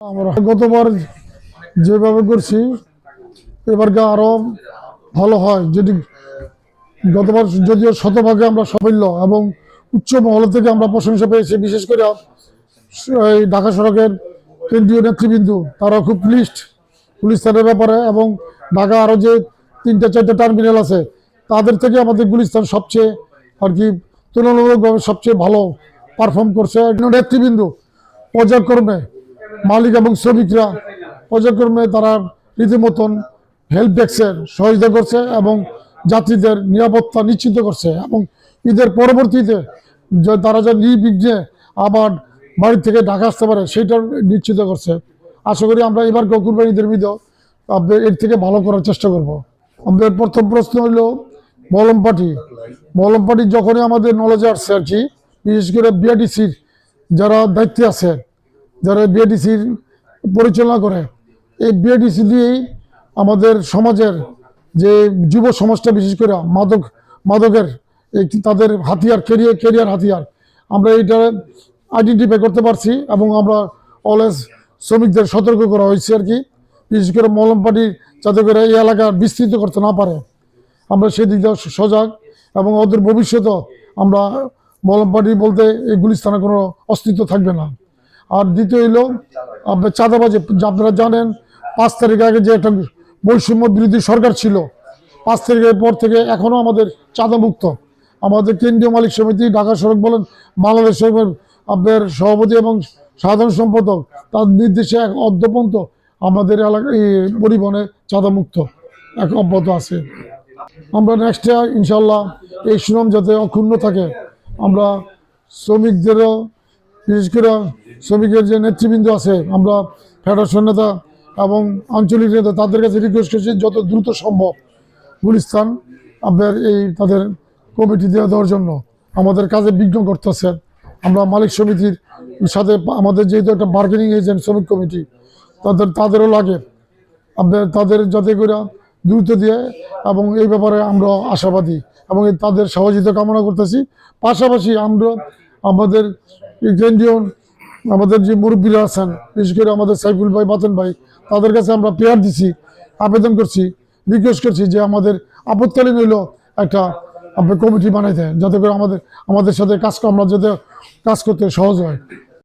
আমরা গতবার যেভাবে করছি এবারকে আরও ভালো হয়। যদি গতবার যদিও শতভাগে আমরা সাফল্য এবং উচ্চ মহল থেকে আমরা প্রশংসা পেয়েছি, বিশেষ করে এই ঢাকা সড়কের কেন্দ্রীয় নেতৃবৃন্দ, তারা খুব প্লিস্ট পুলিশ থানার ব্যাপারে এবং ঢাকা আরও যে তিনটা, চারটা টার্মিনাল আছে, তাদের থেকে আমাদের গুলিস্তান সবচেয়ে আর কি তুলনামূলকভাবে সবচেয়ে ভালো পারফর্ম করছে। নেতৃবৃন্দ পর্যায়ক্রমে মালিক এবং শ্রমিকরা পর্যায়ক্রমে তারা রীতিমতন হেল্প ডেস্কের সহযোগিতা করছে এবং যাত্রীদের নিরাপত্তা নিশ্চিত করছে এবং ঈদের পরবর্তীতে তারা যে নির্বিঘ্নে আবার বাড়ি থেকে ঢাকা আসতে পারে সেটা নিশ্চিত করছে। আশা করি আমরা এবার কুরবানি ঈদের বিধেও এর থেকে ভালো করার চেষ্টা করব। আমাদের প্রথম প্রশ্ন হলো মলম পার্টি মলম পার্টি যখনই আমাদের নলেজে আসছে আর কি, বিশেষ করে বিআরটিসির যারা দায়িত্বে আছে যারা বিএডিসির পরিচালনা করে, এই বিআরটিসি দিয়েই আমাদের সমাজের যে যুব সমাজটা, বিশেষ করে মাদক, মাদকের তাদের হাতিয়ার কেরিয়ার কেরিয়ার হাতিয়ার, আমরা এইটা আইডেন্টিফাই করতে পারছি এবং আমরা অলওয়েজ শ্রমিকদের সতর্ক করা হয়েছে আর কি। বিশেষ করে মলম পার্টি যাতে করে এই এলাকা বিস্তৃত করতে না পারে। আমরা সেদিক সজাগ এবং ওদের ভবিষ্যতেও আমরা মলম পার্টি বলতে এই গুলিস্তানে কোনো অস্তিত্ব থাকবে না। আর দ্বিতীয় হইল আপনার চাঁদাবাজি, আপনারা জানেন, পাঁচ তারিখ আগে যে একটা বৈষম্য বিরোধী সরকার ছিল, পাঁচ তারিখের পর থেকে এখনও আমাদের চাঁদামুক্ত। আমাদের কেন্দ্রীয় মালিক সমিতি, ঢাকা সড়ক বলেন, বাংলাদেশ সড়কের আপনার সভাপতি এবং সাধারণ সম্পাদক, তার নির্দেশে এক অদ্যপন্ত আমাদের এলাকা পরিবহনে চাঁদামুক্ত। এক অব্যাহত আছে। আমরা নেক্সট ইনশাল্লাহ এই সুনাম যাতে অক্ষুণ্ণ থাকে, আমরা শ্রমিকদেরও বিশেষ করে শ্রমিকের যে নেতৃবৃন্দ আছে, আমরা ফেডারেশন নেতা এবং আঞ্চলিক নেতা, তাদের কাছে রিকোয়েস্ট করছি যত দ্রুত সম্ভব গুলিস্তান আপনার এই তাদের কমিটি দেওয়া দেওয়ার জন্য। আমাদের কাজে বিঘ্ন করতেছে। আমরা মালিক সমিতির সাথে আমাদের যেহেতু একটা বার্গেনিং এজেন্ট শ্রমিক কমিটি, তাদের, তাদেরও লাগে। আপনার তাদের যাতে করে দ্রুত দিয়ে এবং এই ব্যাপারে আমরা আশাবাদী এবং তাদের সহযোগিতা কামনা করতেছি। পাশাপাশি আমরা আমাদের কেন্দ্রীয় আমাদের যে মুরব্বীরা আছেন, বিশেষ করে আমাদের সাইফুল ভাই বাতন ভাই, তাদের কাছে আমরা পেয়ার দিছি, আবেদন করছি রিকোয়েস্ট করছি যে আমাদের আপত্তালীন হইল একটা কমিটি কমিটি বানাইতে, যাতে করে আমাদের আমাদের সাথে কাজ আমরা যাতে কাজ করতে সহজ হয়।